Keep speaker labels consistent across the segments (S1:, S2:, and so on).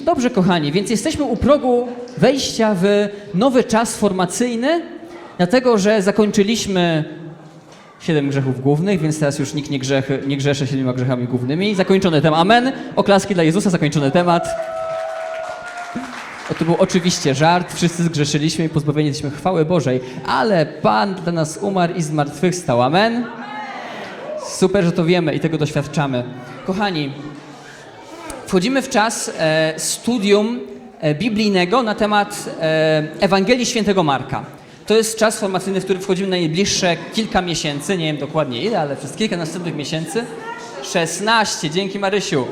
S1: Dobrze, kochani, więc jesteśmy u progu wejścia w nowy czas formacyjny, dlatego że zakończyliśmy siedem grzechów głównych, więc teraz już nikt nie, grzechy, nie grzesze siedmioma grzechami głównymi. Zakończony temat. Amen. Oklaski dla Jezusa, zakończony temat. O, to był oczywiście żart, wszyscy zgrzeszyliśmy i pozbawieni jesteśmy chwały Bożej, ale Pan dla nas umarł i zmartwychwstał. Amen. Super, że to wiemy i tego doświadczamy. Kochani, wchodzimy w czas e, studium e, biblijnego na temat e, Ewangelii Świętego Marka. To jest czas formacyjny, w który wchodzimy na najbliższe kilka miesięcy, nie wiem dokładnie ile, ale przez kilka następnych miesięcy. 16, dzięki Marysiu.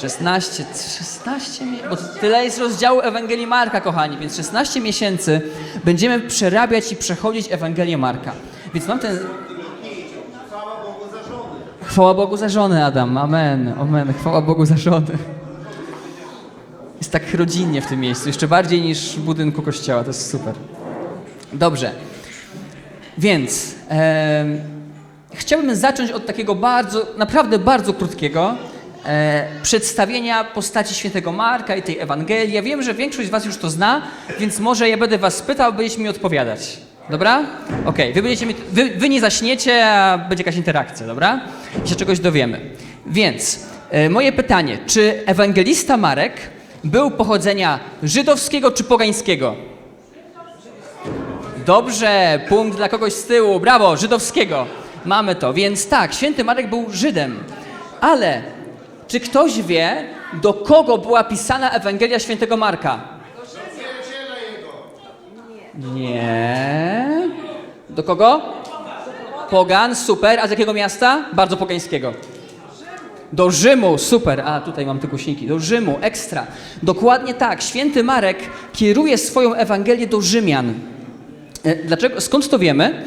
S1: 16, 16, mi- bo tyle jest rozdziału Ewangelii Marka, kochani, więc 16 miesięcy będziemy przerabiać i przechodzić Ewangelię Marka. Więc mam ten... Chwała Bogu za żonę, Adam. Amen, amen. Chwała Bogu za żonę. Jest tak rodzinnie w tym miejscu, jeszcze bardziej niż w budynku kościoła, to jest super. Dobrze. Więc em, chciałbym zacząć od takiego bardzo, naprawdę bardzo krótkiego e, przedstawienia postaci świętego Marka i tej Ewangelii. Ja wiem, że większość z was już to zna, więc może ja będę was pytał, będziecie mi odpowiadać. Dobra? Okej, wy, będziecie mi, wy, wy nie zaśniecie, a będzie jakaś interakcja, dobra? I się czegoś dowiemy. Więc e, moje pytanie, czy ewangelista Marek był pochodzenia żydowskiego czy pogańskiego? Dobrze, punkt dla kogoś z tyłu. Brawo, żydowskiego. Mamy to. Więc tak, święty Marek był Żydem. Ale czy ktoś wie, do kogo była pisana Ewangelia świętego Marka? Nie. Do kogo? Pogan, super. A z jakiego miasta? Bardzo pogańskiego. Do Rzymu, super. A tutaj mam te głośniki. Do Rzymu, ekstra. Dokładnie tak. Święty Marek kieruje swoją Ewangelię do Rzymian. E, Dlaczego? Skąd to wiemy?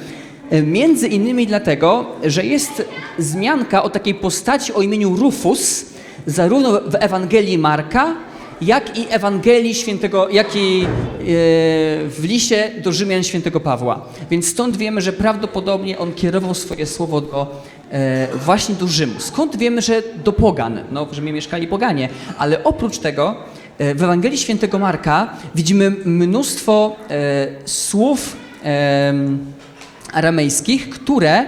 S1: E, Między innymi dlatego, że jest wzmianka o takiej postaci o imieniu Rufus, zarówno w Ewangelii Marka, jak i Ewangelii świętego, jak i e, w liście do Rzymian świętego Pawła. Więc stąd wiemy, że prawdopodobnie on kierował swoje słowo do, e, właśnie do Rzymu. Skąd wiemy, że do pogan? No, w Rzymie mieszkali poganie, ale oprócz tego e, w Ewangelii świętego Marka widzimy mnóstwo słów aramejskich, które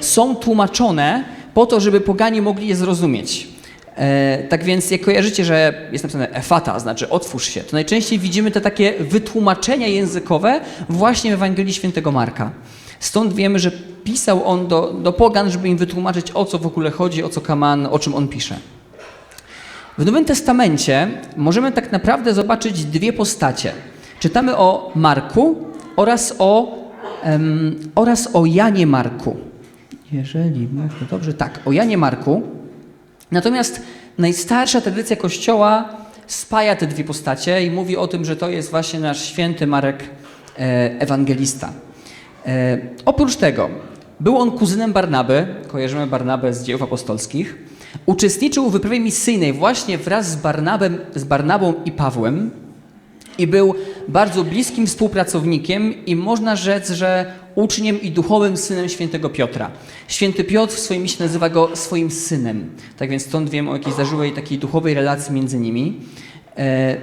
S1: są tłumaczone po to, żeby poganie mogli je zrozumieć. E, tak więc jak kojarzycie, że jest napisane efata, znaczy otwórz się, to najczęściej widzimy te takie wytłumaczenia językowe właśnie w Ewangelii Świętego Marka. Stąd wiemy, że pisał on do, do pogan, żeby im wytłumaczyć o co w ogóle chodzi, o co kaman, o czym on pisze. W Nowym Testamencie możemy tak naprawdę zobaczyć dwie postacie. Czytamy o Marku oraz o, em, oraz o Janie Marku. Jeżeli mówię dobrze, tak, o Janie Marku. Natomiast najstarsza tradycja Kościoła spaja te dwie postacie i mówi o tym, że to jest właśnie nasz święty Marek e, Ewangelista. E, oprócz tego był on kuzynem Barnaby, kojarzymy Barnabę z dziejów apostolskich. Uczestniczył w wyprawie misyjnej właśnie wraz z, Barnabem, z Barnabą i Pawłem i był bardzo bliskim współpracownikiem i można rzec, że uczniem i duchowym synem świętego Piotra. Święty Piotr w swoim misie nazywa go swoim synem. Tak więc stąd wiem o jakiejś zażyłej takiej duchowej relacji między nimi. E,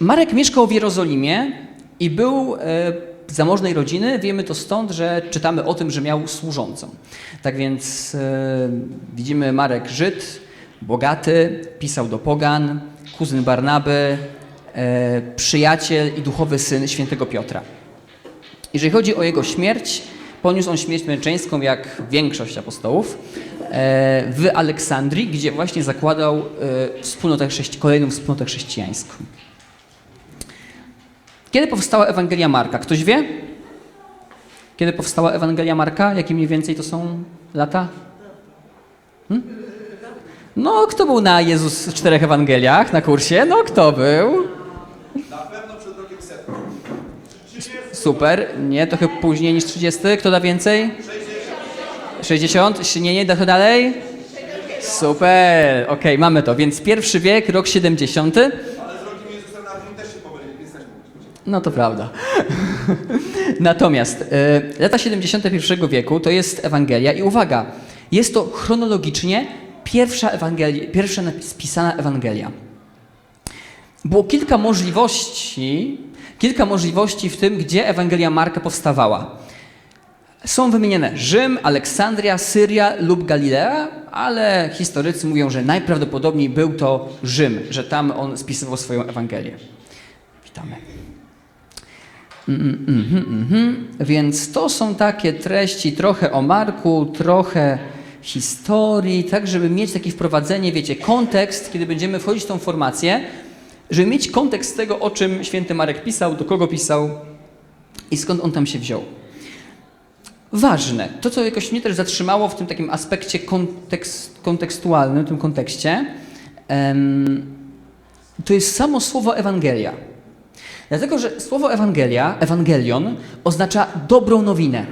S1: Marek mieszkał w Jerozolimie i był e, zamożnej rodziny. Wiemy to stąd, że czytamy o tym, że miał służącą. Tak więc e, widzimy Marek Żyd, bogaty, pisał do pogan, kuzyn Barnaby, przyjaciel i duchowy syn świętego Piotra. Jeżeli chodzi o jego śmierć, poniósł on śmierć męczeńską jak większość apostołów e, w Aleksandrii, gdzie właśnie zakładał e, wspólnotę chrześci- kolejną wspólnotę chrześcijańską. Kiedy powstała Ewangelia Marka? Ktoś wie? Kiedy powstała Ewangelia Marka? Jakie mniej więcej to są lata? Hmm? No, kto był na Jezus w czterech Ewangeliach na kursie? No, kto był?
S2: Na pewno przed rokiem setnym.
S1: Super. Nie, trochę później niż 30. Kto da więcej? 60. 60? Nie, nie, trochę dalej? Super. Okej, mamy to. Więc pierwszy wiek, rok 70.
S2: Ale z rokiem Jezusa na nim też się pomyli, więc też mógł być.
S1: No to prawda. Natomiast e, lata 71 wieku to jest Ewangelia i uwaga, jest to chronologicznie pierwsza, Ewangelia, pierwsza spisana Ewangelia. Było kilka możliwości, kilka możliwości w tym, gdzie Ewangelia Marka powstawała. Są wymienione Rzym, Aleksandria, Syria lub Galilea, ale historycy mówią, że najprawdopodobniej był to Rzym, że tam on spisywał swoją Ewangelię. Witamy. Mhm, mhm, mhm. Więc to są takie treści trochę o Marku, trochę historii, tak żeby mieć takie wprowadzenie, wiecie, kontekst, kiedy będziemy wchodzić w tą formację, żeby mieć kontekst tego, o czym święty Marek pisał, do kogo pisał i skąd on tam się wziął. Ważne, to co jakoś mnie też zatrzymało w tym takim aspekcie kontekst, kontekstualnym, w tym kontekście, to jest samo słowo Ewangelia. Dlatego, że słowo Ewangelia, Ewangelion, oznacza dobrą nowinę,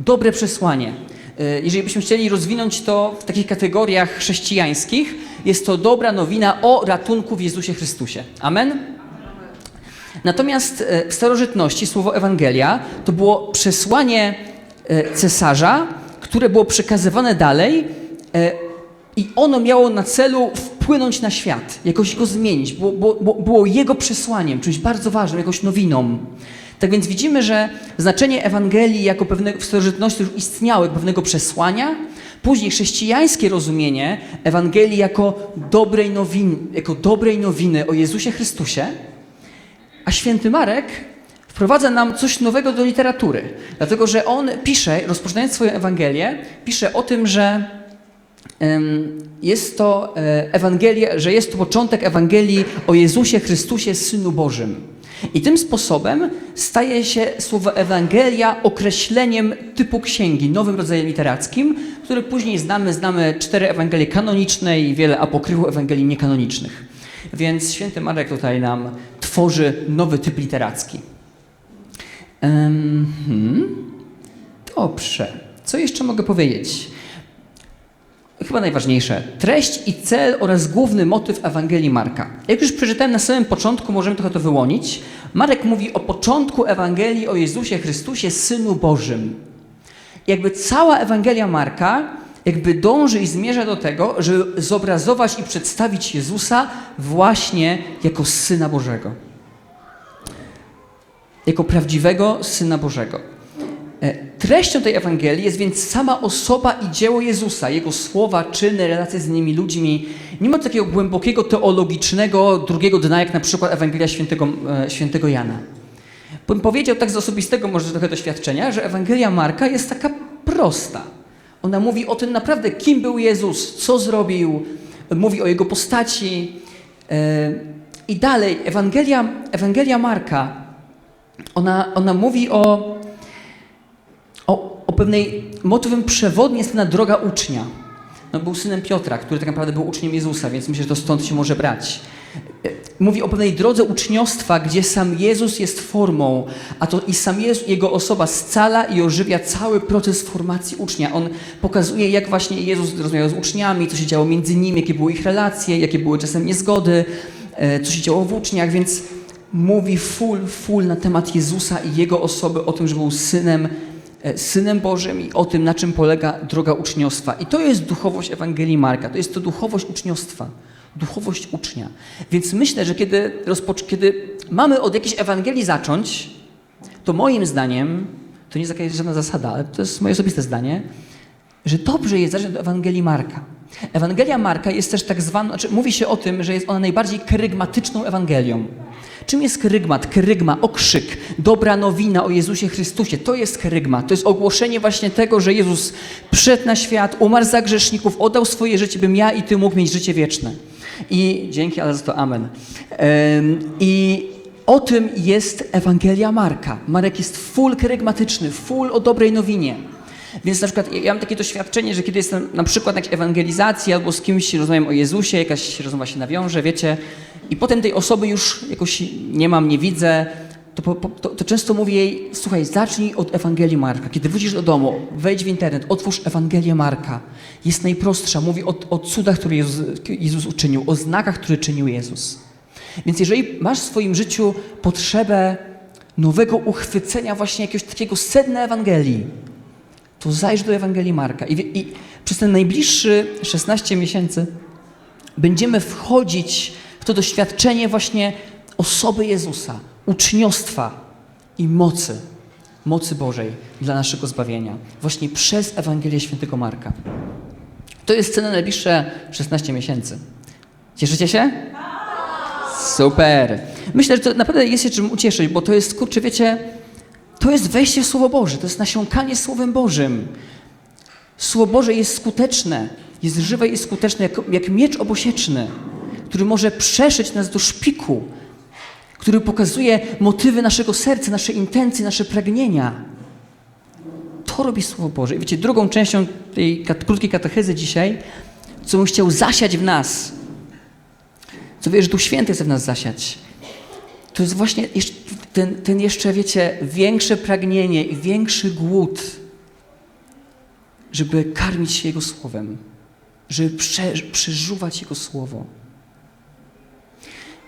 S1: dobre przesłanie. Y, Jeżeli byśmy chcieli rozwinąć to w takich kategoriach chrześcijańskich, jest to dobra nowina o ratunku w Jezusie Chrystusie. Amen? Natomiast e, w starożytności słowo Ewangelia to było przesłanie e, cesarza, które było przekazywane dalej i ono miało na celu wpłynąć na świat, jakoś go zmienić. Było, było, było jego przesłaniem, czymś bardzo ważnym, jakąś nowiną. Tak więc widzimy, że znaczenie Ewangelii jako pewnego, w starożytności już istniało, jako pewnego przesłania. Później chrześcijańskie rozumienie Ewangelii jako dobrej nowiny, jako dobrej nowiny o Jezusie Chrystusie. A święty Marek wprowadza nam coś nowego do literatury, dlatego że on pisze, rozpoczynając swoją Ewangelię, pisze o tym, że jest to e, Ewangelia, że jest to początek Ewangelii o Jezusie Chrystusie, Synu Bożym. I tym sposobem staje się słowo Ewangelia określeniem typu księgi, nowym rodzajem literackim, który później znamy. Znamy cztery Ewangelie kanoniczne i wiele apokryfów Ewangelii niekanonicznych. Więc święty Marek tutaj nam tworzy nowy typ literacki. Em, hmm. Dobrze. Co jeszcze mogę powiedzieć? Chyba najważniejsze. Treść i cel oraz główny motyw Ewangelii Marka. Jak już przeczytałem na samym początku, możemy trochę to wyłonić. Marek mówi o początku Ewangelii o Jezusie Chrystusie, Synu Bożym. Jakby cała Ewangelia Marka jakby dąży i zmierza do tego, żeby zobrazować i przedstawić Jezusa właśnie jako Syna Bożego. Jako prawdziwego Syna Bożego. E, Treścią tej Ewangelii jest więc sama osoba i dzieło Jezusa, Jego słowa, czyny, relacje z innymi ludźmi. Nie ma takiego głębokiego, teologicznego drugiego dna, jak na przykład Ewangelia świętego, e, świętego Jana. Bym powiedział tak z osobistego może trochę doświadczenia, że Ewangelia Marka jest taka prosta. Ona mówi o tym naprawdę, kim był Jezus, co zrobił, mówi o Jego postaci. e, I dalej, Ewangelia, Ewangelia Marka, ona, ona mówi o, pewnej motywem przewodnim jest pewna droga ucznia. No, był synem Piotra, który tak naprawdę był uczniem Jezusa, więc myślę, że to stąd się może brać. E, Mówi o pewnej drodze uczniostwa, gdzie sam Jezus jest formą, a to i sam Jezus, Jego osoba scala i ożywia cały proces formacji ucznia. On pokazuje, jak właśnie Jezus rozmawiał z uczniami, co się działo między nimi, jakie były ich relacje, jakie były czasem niezgody, e, co się działo w uczniach, więc mówi full, full na temat Jezusa i Jego osoby, o tym, że był Synem, Synem Bożym i o tym, na czym polega droga uczniostwa. I to jest duchowość Ewangelii Marka, to jest to duchowość uczniostwa, duchowość ucznia. Więc myślę, że kiedy, rozpoc- kiedy mamy od jakiejś Ewangelii zacząć, to moim zdaniem, to nie jest jakaś żadna zasada, ale to jest moje osobiste zdanie, że dobrze jest zacząć od Ewangelii Marka. Ewangelia Marka jest też tak zwana, znaczy mówi się o tym, że jest ona najbardziej kerygmatyczną Ewangelią. Czym jest kerygmat? Kerygma, okrzyk, dobra nowina o Jezusie Chrystusie. To jest kerygma. To jest ogłoszenie właśnie tego, że Jezus przyszedł na świat, umarł za grzeszników, oddał swoje życie, bym ja i ty mógł mieć życie wieczne. I dzięki, ale za to amen. I o tym jest Ewangelia Marka. Marek jest full kerygmatyczny, full o dobrej nowinie. Więc na przykład ja mam takie doświadczenie, że kiedy jestem na przykład na jakiejś ewangelizacji albo z kimś rozmawiam o Jezusie, jakaś rozmowa się nawiąże, wiecie, i potem tej osoby już jakoś nie mam, nie widzę, to, to, to często mówię jej, słuchaj, zacznij od Ewangelii Marka. Kiedy wrócisz do domu, wejdź w internet, otwórz Ewangelię Marka. Jest najprostsza, mówi o, o cudach, które Jezus, Jezus uczynił, o znakach, które czynił Jezus. Więc jeżeli masz w swoim życiu potrzebę nowego uchwycenia właśnie jakiegoś takiego sedna Ewangelii, to zajrz do Ewangelii Marka. I, I Przez ten najbliższy 16 miesięcy będziemy wchodzić w to doświadczenie właśnie osoby Jezusa, uczniostwa i mocy, mocy Bożej dla naszego zbawienia, właśnie przez Ewangelię Świętego Marka. To jest cena najbliższe 16 miesięcy. Cieszycie się? Super. Myślę, że to naprawdę jest się czym ucieszyć, bo to jest, kurczę, wiecie, to jest wejście w Słowo Boże, to jest nasiąkanie Słowem Bożym. Słowo Boże jest skuteczne, jest żywe i skuteczne, jak, jak miecz obosieczny, który może przeszyć nas do szpiku, który pokazuje motywy naszego serca, nasze intencje, nasze pragnienia. To robi Słowo Boże. I wiecie, drugą częścią tej krótkiej katechezy dzisiaj, co bym chciał zasiać w nas, co wiesz, że Duch Święty chce w nas zasiać, to jest właśnie ten, ten jeszcze, wiecie, większe pragnienie i większy głód, żeby karmić się Jego Słowem, żeby prze, przeżuwać Jego Słowo.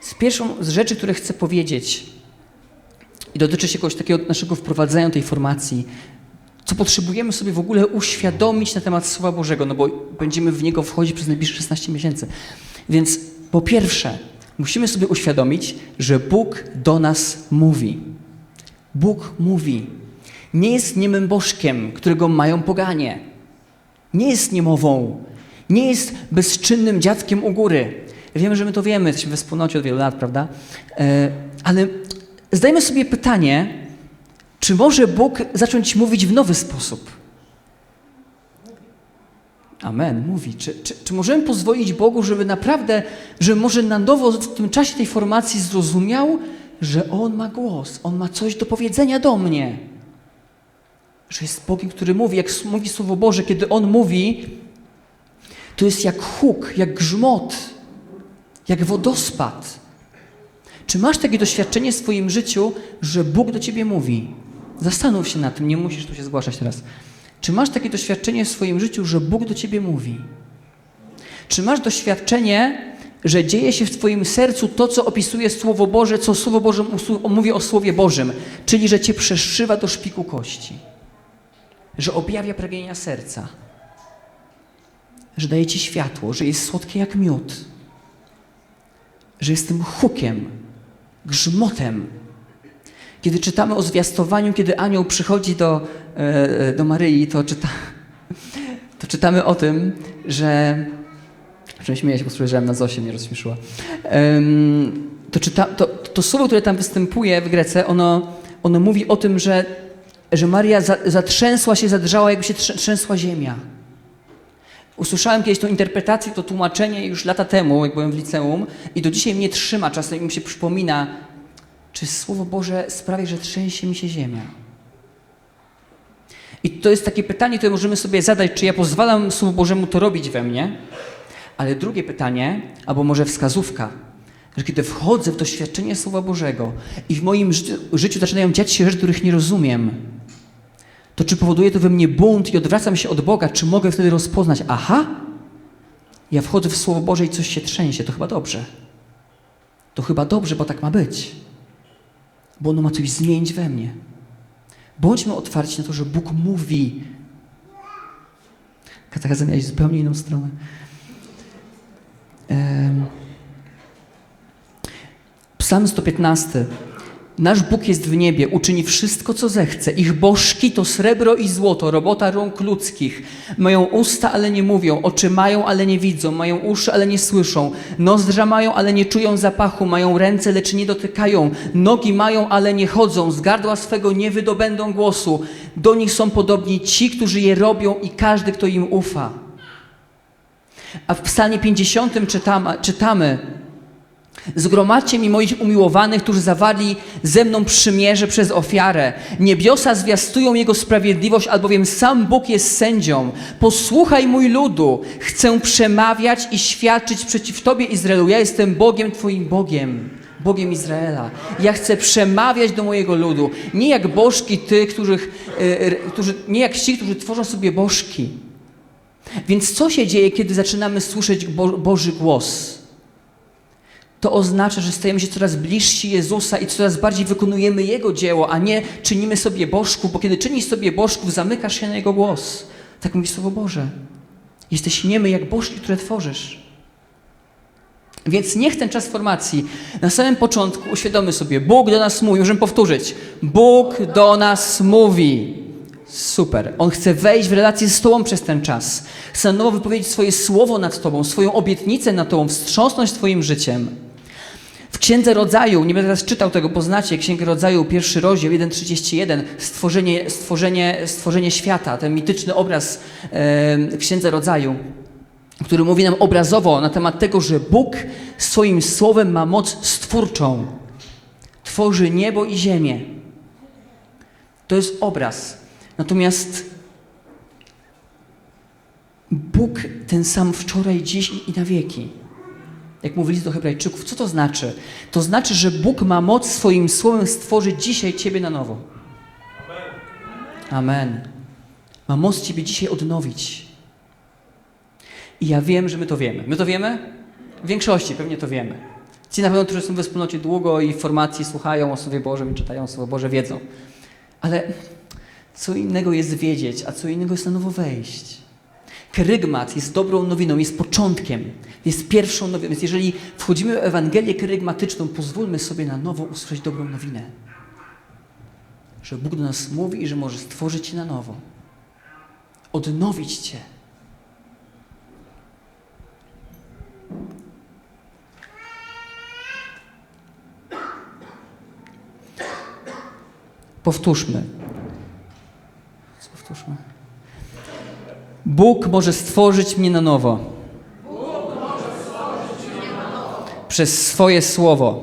S1: Z pierwszą z rzeczy, które chcę powiedzieć, i dotyczy się jakoś takiego naszego wprowadzenia tej formacji, co potrzebujemy sobie w ogóle uświadomić na temat Słowa Bożego, no bo będziemy w niego wchodzić przez najbliższe 16 miesięcy. Więc po pierwsze, musimy sobie uświadomić, że Bóg do nas mówi. Bóg mówi. Nie jest niemym bożkiem, którego mają poganie. Nie jest niemową. Nie jest bezczynnym dziadkiem u góry. Wiemy, że my to wiemy, jesteśmy we wspólnocie od wielu lat, prawda? E, ale zdajmy sobie pytanie, czy może Bóg zacząć mówić w nowy sposób? Amen, mówi. Czy, czy, czy możemy pozwolić Bogu, żeby naprawdę, że może na nowo w tym czasie tej formacji zrozumiał, że On ma głos, On ma coś do powiedzenia do mnie? Że jest Bogiem, który mówi, jak mówi Słowo Boże, kiedy On mówi, to jest jak huk, jak grzmot, jak wodospad. Czy masz takie doświadczenie w swoim życiu, że Bóg do ciebie mówi? Zastanów się nad tym, nie musisz tu się zgłaszać teraz. Czy masz takie doświadczenie w swoim życiu, że Bóg do ciebie mówi? Czy masz doświadczenie, że dzieje się w twoim sercu to, co opisuje Słowo Boże, co Słowo Boże mówi o Słowie Bożym, czyli że cię przeszywa do szpiku kości, że objawia pragnienia serca, że daje ci światło, że jest słodkie jak miód, że jest tym hukiem, grzmotem. Kiedy czytamy o zwiastowaniu, kiedy anioł przychodzi do, e, do Maryi, to, czyta, to czytamy o tym, że. Że śmieję się, bo spojrzałem na Zosię, mnie rozśmieszyła. To, czyta, to, to słowo, które tam występuje w Grece, ono, ono mówi o tym, że, że Maria za, zatrzęsła się, zadrżała, jakby się trzę- trzęsła ziemia. Usłyszałem kiedyś tą interpretację, to tłumaczenie już lata temu, jak byłem w liceum, i do dzisiaj mnie trzyma, czasem mi się przypomina, czy Słowo Boże sprawia, że trzęsie mi się ziemia. I to jest takie pytanie, które możemy sobie zadać, czy ja pozwalam Słowu Bożemu to robić we mnie? Ale drugie pytanie, albo może wskazówka, że kiedy wchodzę w doświadczenie Słowa Bożego i w moim życiu, życiu zaczynają dziać się rzeczy, których nie rozumiem, to czy powoduje to we mnie bunt i odwracam się od Boga, czy mogę wtedy rozpoznać, aha, ja wchodzę w Słowo Boże i coś się trzęsie, to chyba dobrze. To chyba dobrze, bo tak ma być. Bo ono ma coś zmienić we mnie. Bądźmy otwarci na to, że Bóg mówi. Katecheza miałeś zupełnie inną stronę. Psalm 115. Nasz Bóg jest w niebie, uczyni wszystko, co zechce. Ich bożki to srebro i złoto, robota rąk ludzkich. Mają usta, ale nie mówią, oczy mają, ale nie widzą, mają uszy, ale nie słyszą, nozdrza mają, ale nie czują zapachu, mają ręce, lecz nie dotykają, nogi mają, ale nie chodzą, z gardła swego nie wydobędą głosu. Do nich są podobni ci, którzy je robią i każdy, kto im ufa. A w Psalmie 50 czytamy, czytamy Zgromadźcie mi moich umiłowanych, którzy zawarli ze mną przymierze przez ofiarę. Niebiosa zwiastują Jego sprawiedliwość, albowiem sam Bóg jest sędzią. Posłuchaj mój ludu, chcę przemawiać i świadczyć przeciw Tobie, Izraelu. Ja jestem Bogiem Twoim Bogiem, Bogiem Izraela. Ja chcę przemawiać do mojego ludu. Nie jak bożki Ty, których, e, którzy, nie jak ci, którzy tworzą sobie bożki. Więc co się dzieje, kiedy zaczynamy słyszeć Bo Boży głos? To oznacza, że stajemy się coraz bliżsi Jezusa i coraz bardziej wykonujemy Jego dzieło, a nie czynimy sobie bożków, bo kiedy czynisz sobie bożków, zamykasz się na Jego głos. Tak mówi Słowo Boże. Jesteś niemy jak bożki, które tworzysz. Więc niech ten czas formacji na samym początku uświadomy sobie, Bóg do nas mówi, możemy powtórzyć, Bóg do nas mówi. Super. On chce wejść w relację z Tobą przez ten czas. Chce na nowo wypowiedzieć swoje słowo nad Tobą, swoją obietnicę nad Tobą, wstrząsnąć Twoim życiem. W Księdze Rodzaju, nie będę teraz czytał tego, poznacie, Księgę Rodzaju, pierwszy rozdział, 1,31, stworzenie, stworzenie, stworzenie świata, ten mityczny obraz w Księdze Rodzaju, który mówi nam obrazowo na temat tego, że Bóg swoim słowem ma moc stwórczą. Tworzy niebo i ziemię. To jest obraz. Natomiast Bóg ten sam wczoraj, dziś i na wieki. Jak mówili do Hebrajczyków, co to znaczy? To znaczy, że Bóg ma moc swoim słowem stworzyć dzisiaj Ciebie na nowo. Amen. Ma moc Ciebie dzisiaj odnowić. I ja wiem, że my to wiemy. My to wiemy? W większości pewnie to wiemy. Ci na pewno, którzy są we wspólnocie długo i formacji słuchają o Słowie Bożym i czytają Słowo Boże, wiedzą. Ale co innego jest wiedzieć, a co innego jest na nowo wejść. Kerygmat jest dobrą nowiną, jest początkiem, jest pierwszą nowiną. Więc jeżeli wchodzimy w Ewangelię kerygmatyczną, pozwólmy sobie na nowo usłyszeć dobrą nowinę. Że Bóg do nas mówi i że może stworzyć Cię na nowo. Odnowić Cię. Powtórzmy. Powtórzmy. Bóg może stworzyć mnie na nowo. Przez swoje słowo.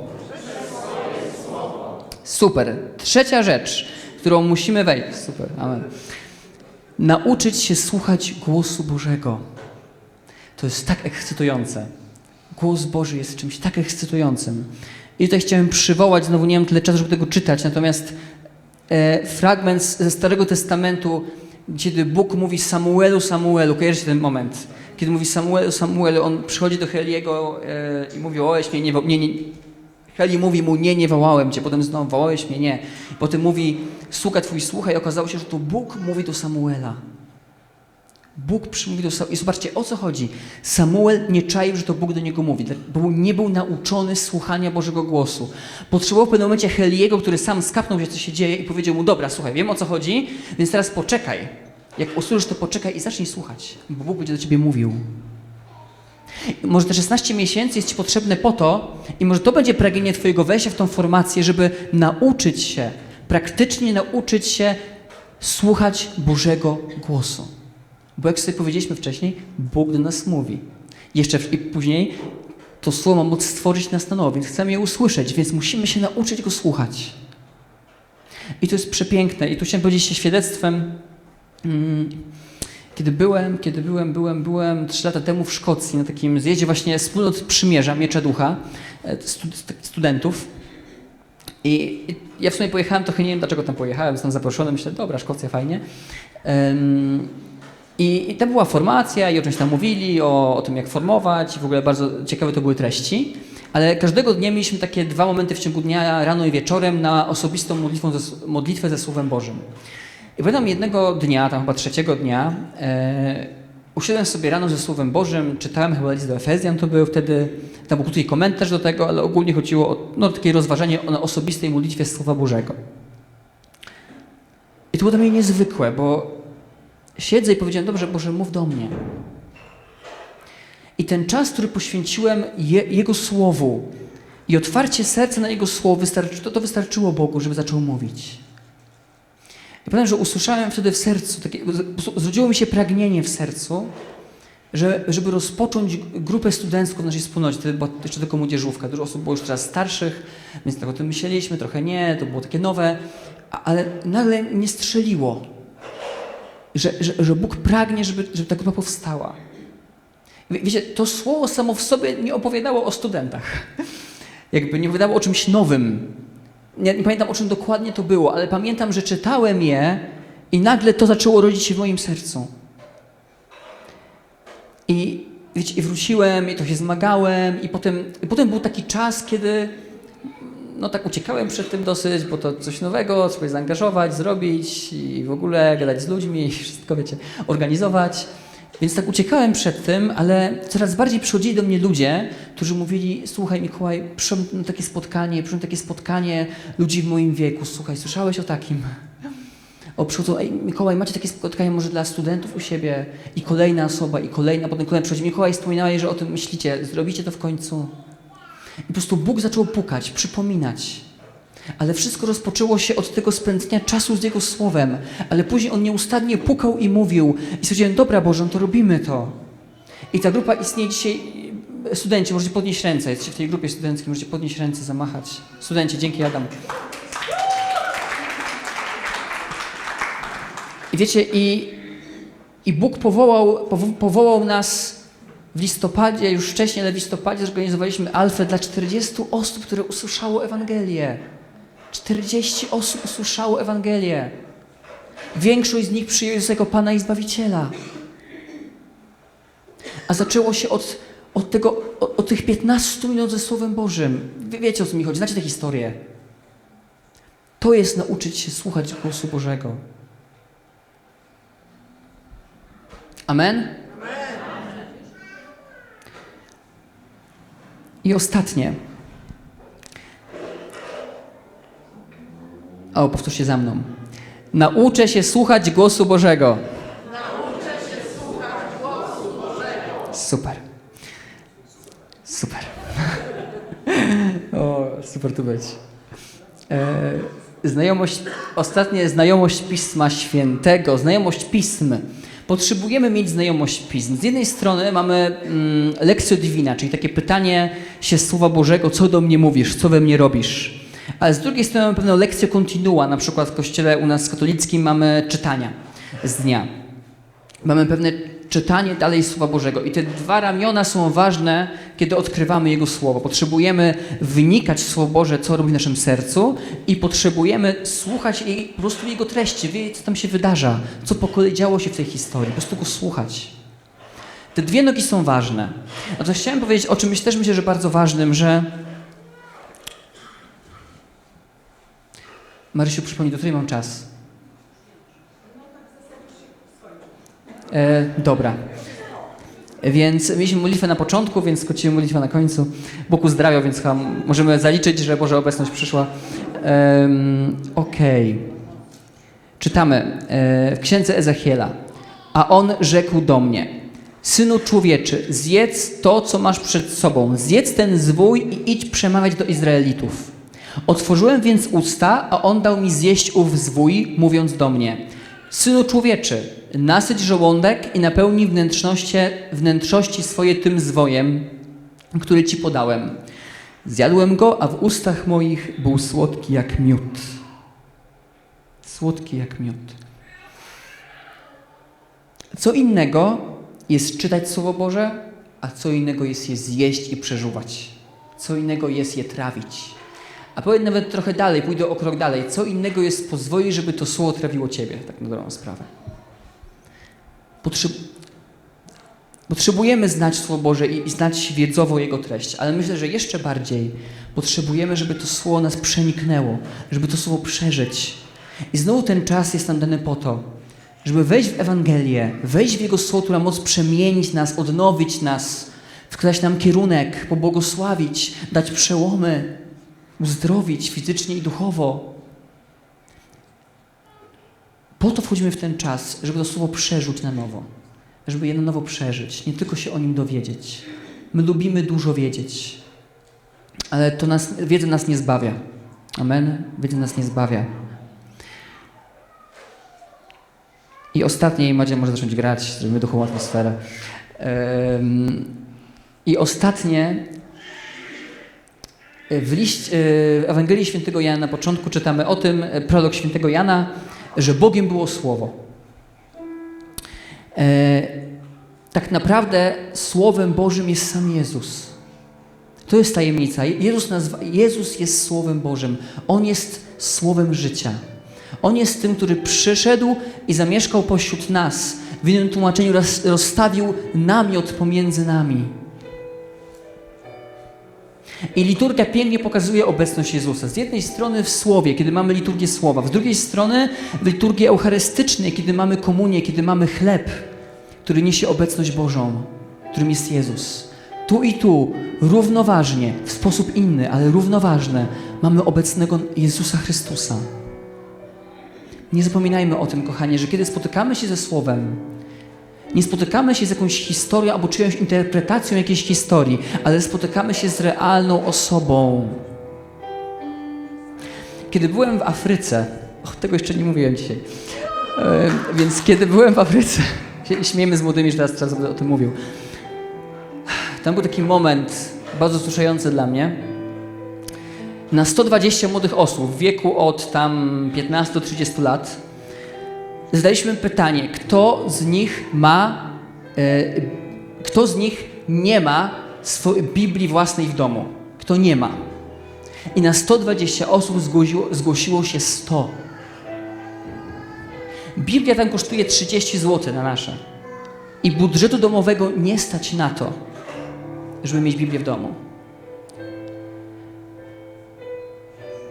S1: Super. Trzecia rzecz, którą musimy wejść. Super. Amen. Nauczyć się słuchać głosu Bożego. To jest tak ekscytujące. Głos Boży jest czymś tak ekscytującym. I tutaj chciałem przywołać, znowu nie mam tyle czasu, żeby tego czytać, natomiast e, fragment ze Starego Testamentu, kiedy Bóg mówi Samuelu, Samuelu, kojarzycie ten moment? Kiedy mówi Samuelu, Samuelu, on przychodzi do Heliego e, i mówi, wołałeś mnie, nie, nie, nie. Heli mówi mu, nie, nie wołałem cię, potem znowu, wołałeś mnie, nie. Potem mówi, słucha twój słucha i okazało się, że to Bóg mówi do Samuela. Bóg przymówi do Samuela. I zobaczcie, o co chodzi. Samuel nie czaił, że to Bóg do niego mówi, bo nie był nauczony słuchania Bożego głosu. Potrzebował w pewnym momencie Heliego, który sam skapnął się, co się dzieje i powiedział mu, dobra, słuchaj, wiem o co chodzi, więc teraz poczekaj. Jak usłyszysz, to poczekaj i zacznij słuchać, bo Bóg będzie do ciebie mówił. Może te 16 miesięcy jest Ci potrzebne po to, i może to będzie pragnienie Twojego wejścia w tą formację, żeby nauczyć się, praktycznie nauczyć się słuchać Bożego głosu. Bo jak sobie powiedzieliśmy wcześniej, Bóg do nas mówi. Jeszcze w- i później to słowo ma moc stworzyć nas na nowo, więc chcemy je usłyszeć, więc musimy się nauczyć go słuchać. I to jest przepiękne. I tu chciałem powiedzieć się świadectwem. Mm, Kiedy byłem, kiedy byłem, byłem, byłem trzy lata temu w Szkocji na takim zjeździe właśnie wspólnot przymierza, Miecza Ducha, e, stu, studentów. I ja w sumie pojechałem, trochę nie wiem dlaczego tam pojechałem, zostałem zaproszony, myślę, dobra, Szkocja, fajnie. I, I to była formacja i o czymś tam mówili, o, o tym jak formować w ogóle bardzo ciekawe to były treści. Ale każdego dnia mieliśmy takie dwa momenty w ciągu dnia, rano i wieczorem, na osobistą modlitwą ze, modlitwę ze Słowem Bożym. I pamiętam jednego dnia, tam chyba trzeciego dnia, e, usiadłem sobie rano ze Słowem Bożym, czytałem chyba list do Efezjan, to był wtedy, tam był krótki komentarz do tego, ale ogólnie chodziło o no, takie rozważanie o osobistej modlitwie Słowa Bożego. I to było dla mnie niezwykłe, bo siedzę i powiedziałem, dobrze, Boże, mów do mnie. I ten czas, który poświęciłem je, Jego Słowu i otwarcie serca na Jego Słowo, wystarczy, to, to wystarczyło Bogu, żeby zaczął mówić. I pamiętam, że usłyszałem wtedy w sercu, takie, zrodziło mi się pragnienie w sercu, że, żeby rozpocząć grupę studencką w naszej wspólnocie. Wtedy była jeszcze tylko młodzieżówka. Dużo osób było już teraz starszych, więc tak o tym myśleliśmy, trochę nie, to było takie nowe, ale nagle nie strzeliło, że, że, że Bóg pragnie, żeby, żeby ta grupa powstała. Wie- Wiecie, to słowo samo w sobie nie opowiadało o studentach. Jakby nie opowiadało o czymś nowym. Nie, nie pamiętam o czym dokładnie to było, ale pamiętam, że czytałem je i nagle to zaczęło rodzić się w moim sercu. I, wiecie, i wróciłem, i to się zmagałem, i potem, i potem był taki czas, kiedy no tak uciekałem przed tym dosyć, bo to coś nowego, trzeba się zaangażować, zrobić i w ogóle gadać z ludźmi, i wszystko, wiecie, organizować. Więc tak uciekałem przed tym, ale coraz bardziej przychodzili do mnie ludzie, którzy mówili, słuchaj Mikołaj, przyszło na takie spotkanie, przyszło na takie spotkanie ludzi w moim wieku, słuchaj, słyszałeś o takim? O, przychodzą, ej Mikołaj, macie takie spotkanie może dla studentów u siebie? I kolejna osoba, i kolejna, potem kolejna przychodzi, Mikołaj, wspominałeś, że o tym myślicie, zrobicie to w końcu? I po prostu Bóg zaczął pukać, przypominać. Ale wszystko rozpoczęło się od tego spędzenia czasu z Jego Słowem. Ale później On nieustannie pukał i mówił. I stwierdziłem, dobra Boże, no to robimy to. I ta grupa istnieje dzisiaj. Studenci, możecie podnieść ręce. Jesteście w tej grupie studenckiej, możecie podnieść ręce, zamachać. Studenci, dzięki Adam. I wiecie, i, i Bóg powołał, powo- powołał nas w listopadzie, już wcześniej, ale w listopadzie zorganizowaliśmy alfę dla 40 osób, które usłyszało Ewangelię. 40 osób usłyszało Ewangelię. Większość z nich przyjęła Jezusa jako Pana i Zbawiciela. A zaczęło się od, od, tego, od, od tych 15 minut ze Słowem Bożym. Wy wiecie o co mi chodzi, znacie tę historię. To jest nauczyć się słuchać głosu Bożego. Amen? I ostatnie. O, powtórzcie za mną. Nauczę się słuchać głosu Bożego. Super. Super. o, super tu być. E, znajomość, ostatnie znajomość Pisma Świętego, znajomość Pism. Potrzebujemy mieć znajomość Pism. Z jednej strony mamy mm, lekcję divina, czyli takie pytanie się Słowa Bożego, co do mnie mówisz, co we mnie robisz. Ale z drugiej strony mamy pewną lekcję kontinua, na przykład w kościele u nas katolickim mamy czytania z dnia. Mamy pewne czytanie dalej Słowa Bożego. I te dwa ramiona są ważne, kiedy odkrywamy Jego Słowo. Potrzebujemy wnikać w Słowo Boże, co robi w naszym sercu i potrzebujemy słuchać jej, po prostu Jego treści, wiedzieć, co tam się wydarza, co po kolei działo się w tej historii, po prostu Go słuchać. Te dwie nogi są ważne. Natomiast chciałem powiedzieć o czymś też myślę, że bardzo ważnym, że Marysiu, przypomnij, do której mam czas? E, dobra. Więc mieliśmy modlitwę na początku, więc skrócimy modlitwę na końcu. Bóg uzdrawiał, więc chyba możemy zaliczyć, że Boża obecność przyszła. Um, Okej. Czytamy e, w księdze Ezechiela. A on rzekł do mnie: Synu człowieczy, zjedz to, co masz przed sobą. Zjedz ten zwój i idź przemawiać do Izraelitów. Otworzyłem więc usta, a on dał mi zjeść ów zwój, mówiąc do mnie: Synu człowieczy, nasyć żołądek i napełnij wnętrzności, swoje tym zwojem, który ci podałem. Zjadłem go, a w ustach moich był słodki jak miód. Słodki jak miód. Co innego jest czytać Słowo Boże, a co innego jest je zjeść i przeżuwać. Co innego jest je trawić. A powiem nawet trochę dalej, pójdę o krok dalej. Co innego jest pozwolić, żeby to słowo trawiło ciebie, tak na dobrą sprawę. Potrzeb... Potrzebujemy znać Słowo Boże i, i znać wiedzowo Jego treść, ale myślę, że jeszcze bardziej potrzebujemy, żeby to Słowo nas przeniknęło, żeby to Słowo przeżyć. I znowu ten czas jest nam dany po to, żeby wejść w Ewangelię, wejść w Jego Słowo, które ma moc przemienić nas, odnowić nas, wskazać nam kierunek, pobłogosławić, dać przełomy, uzdrowić fizycznie i duchowo. Po to wchodzimy w ten czas, żeby to słowo przeżyć na nowo. Żeby je na nowo przeżyć, nie tylko się o nim dowiedzieć. My lubimy dużo wiedzieć, ale to nas, wiedza nas nie zbawia. Amen? Wiedza nas nie zbawia. I ostatniej, Madzia może zacząć grać, zrobimy duchową atmosferę. Ym, I ostatnie, w, liść, e, w Ewangelii Świętego Jana na początku czytamy o tym, e, prolog Świętego Jana, że Bogiem było Słowo. E, tak naprawdę Słowem Bożym jest sam Jezus. To jest tajemnica. Jezus, nazwa, Jezus jest Słowem Bożym. On jest Słowem życia. On jest tym, który przyszedł i zamieszkał pośród nas. W innym tłumaczeniu roz, rozstawił namiot pomiędzy nami. I liturgia pięknie pokazuje obecność Jezusa. Z jednej strony w Słowie, kiedy mamy liturgię Słowa, z drugiej strony w liturgii eucharystycznej, kiedy mamy komunię, kiedy mamy chleb, który niesie obecność Bożą, którym jest Jezus. Tu i tu, równoważnie, w sposób inny, ale równoważne, mamy obecnego Jezusa Chrystusa. Nie zapominajmy o tym, kochanie, że kiedy spotykamy się ze Słowem, nie spotykamy się z jakąś historią albo czyjąś interpretacją jakiejś historii, ale spotykamy się z realną osobą. Kiedy byłem w Afryce, tego jeszcze nie mówiłem dzisiaj, e, więc kiedy byłem w Afryce, się śmiejemy z młodymi, że teraz czas o tym mówił. Tam był taki moment bardzo wzruszający dla mnie. Na 120 młodych osób w wieku od tam 15 do 30 lat zadaliśmy pytanie, kto z nich ma, e, kto z nich nie ma Biblii własnej w domu? Kto nie ma? I na 120 osób zgłosiło, zgłosiło się 100. Biblia tam kosztuje 30 zł na nasze. I budżetu domowego nie stać na to, żeby mieć Biblię w domu.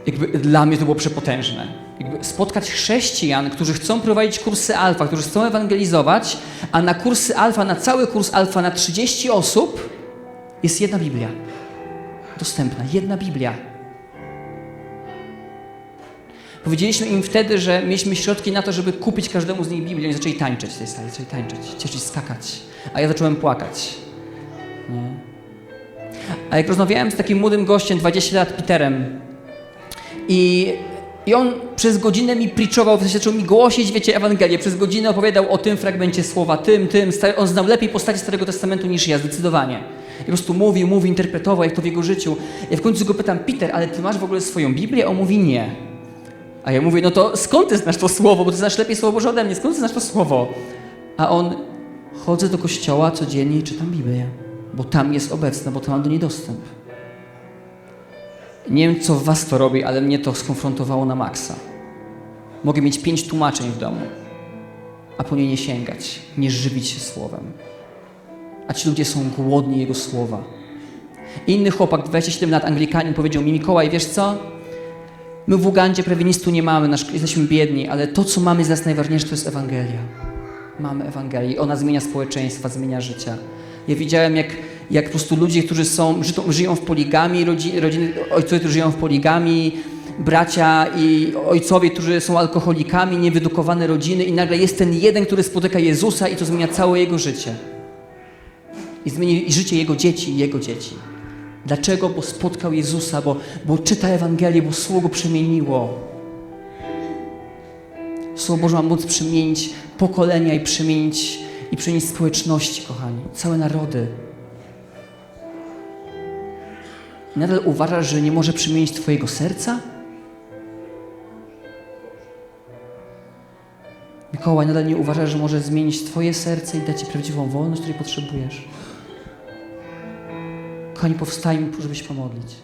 S1: Jakby dla mnie to było przepotężne. Spotkać chrześcijan, którzy chcą prowadzić kursy alfa, którzy chcą ewangelizować, a na kursy alfa, na cały kurs alfa, na 30 osób jest jedna Biblia. Dostępna, jedna Biblia. Powiedzieliśmy im wtedy, że mieliśmy środki na to, żeby kupić każdemu z nich Biblię. Oni zaczęli tańczyć w tej sali, zaczęli tańczyć, cieszyć, skakać. A ja zacząłem płakać. Nie? A jak rozmawiałem z takim młodym gościem, 20 lat, Peterem, i, i on przez godzinę mi preachował, w sensie zaczął mi głosić, wiecie, Ewangelię. Przez godzinę opowiadał o tym fragmencie słowa, tym, tym. On znał lepiej postaci Starego Testamentu niż ja, zdecydowanie. I po prostu mówił, mówił, interpretował, jak to w jego życiu. Ja w końcu go pytam, Peter, ale ty masz w ogóle swoją Biblię? On mówi, nie. A ja mówię, no to skąd ty znasz to słowo? Bo ty znasz lepiej Słowo Boże ode mnie. Skąd ty znasz to słowo? A on, chodzę do kościoła codziennie i czytam Biblię. Bo tam jest obecna, bo tam mam do niej dostęp. Nie wiem, co w was to robi, ale mnie to skonfrontowało na maksa. Mogę mieć pięć tłumaczeń w domu, a po nie nie sięgać, nie żywić się słowem. A ci ludzie są głodni Jego słowa. Inny chłopak, 27 lat, Anglikanin, powiedział mi, Mikołaj, wiesz co? My w Ugandzie prawie nic tu nie mamy, nasz, jesteśmy biedni, ale to, co mamy z nas najważniejsze, to jest Ewangelia. Mamy Ewangelię. Ona zmienia społeczeństwa, zmienia życia. Ja widziałem, jak, jak po prostu ludzie, którzy są, żyją, w poligami, rodzi, rodziny, ojcowie, którzy żyją w poligami, bracia i ojcowie, którzy są alkoholikami, niewydukowane rodziny i nagle jest ten jeden, który spotyka Jezusa i to zmienia całe jego życie. I zmieni życie jego dzieci i jego dzieci. Dlaczego? Bo spotkał Jezusa, bo, bo czyta Ewangelię, bo Słowo przemieniło. Słowo Boże ma móc przemienić pokolenia i przemienić, i przemienić społeczności, kochani, całe narody. Nadal uważasz, że nie może przemienić Twojego serca? Mikołaj, nadal nie uważasz, że może zmienić Twoje serce i dać Ci prawdziwą wolność, której potrzebujesz? Kochani, powstajmy, żeby się pomodlić.